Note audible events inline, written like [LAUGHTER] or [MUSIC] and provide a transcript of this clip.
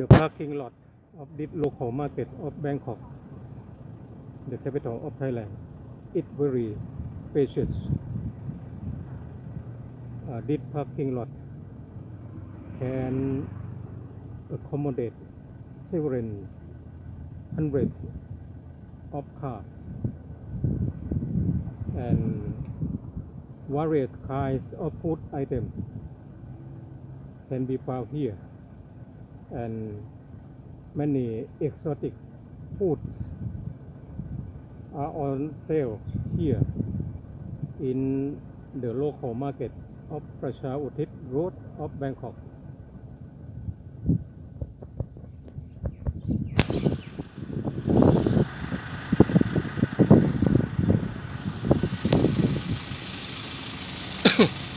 the parking lot of this local market of Bangkok, the capital of Thailand. It's very spacious. Uh, this parking lot can accommodate several hundreds of cars and various kinds of food items can be found here and many exotic foods are on sale here in the local market of Prasha Road of Bangkok. [COUGHS]